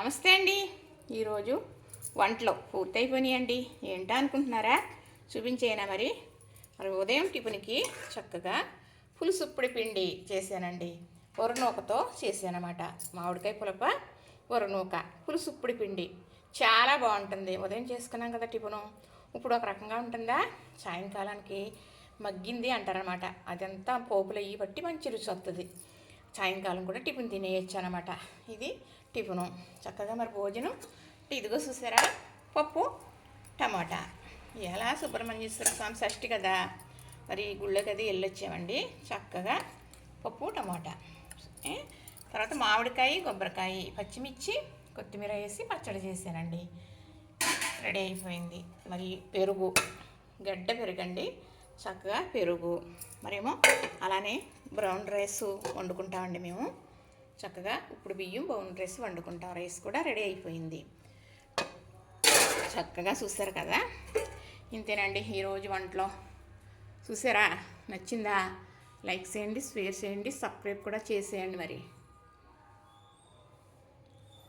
నమస్తే అండి. ఈరోజు వంటలో పూర్తయిపోయినాయండి ఏంటా అనుకుంటున్నారా? చూపించేనా మరి? మరి ఉదయం టిఫిన్కి చక్కగా పులుసుప్పుడి పిండి చేశానండి. వరనూకతో చేశానమాట. మామిడికాయ పులప వరనూక పులుసుప్పుడి పిండి. చాలా బాగుంటుంది. ఉదయం చేసుకున్నాం కదా టిఫిను. ఇప్పుడు ఒక రకంగా ఉంటుందా? సాయంకాలానికి మగ్గింది అంటారనమాట. అదంతా పోపులు అయ్యి బట్టి మంచి రుచి వస్తుంది సాయంకాలం కూడా టిఫిన్ తినేయచ్చు అనమాట ఇది టిఫిను. చక్కగా మరి భోజనం. ఇదిగో చూసారా? పప్పు టమాటా. ఎలా సుబ్రహ్మణ్యేశ్వర స్వామి షష్ఠి కదా. మరి గుళ్ళకి అది వెళ్ళొచ్చామండి. చక్కగా పప్పు టమాటా. తర్వాత మామిడికాయ కొబ్బరికాయ పచ్చిమిర్చి కొత్తిమీర వేసి పచ్చడి చేశానండి. రెడీ అయిపోయింది. మరి పెరుగు. గడ్డ పెరుగండి. చక్కగా పెరుగు. మరేమో అలానే బ్రౌన్ రైస్ వండుకుంటామండి మేము. చక్కగా ఇప్పుడు బియ్యం బ్రౌన్ రైస్ వండుకుంటాం. రైస్ కూడా రెడీ అయిపోయింది. చక్కగా చూసారు కదా? ఇంతేనండి ఈరోజు వంటలో. చూసారా? నచ్చిందా? లైక్ చేయండి షేర్ చేయండి సబ్స్క్రైబ్ కూడా చేసేయండి మరి.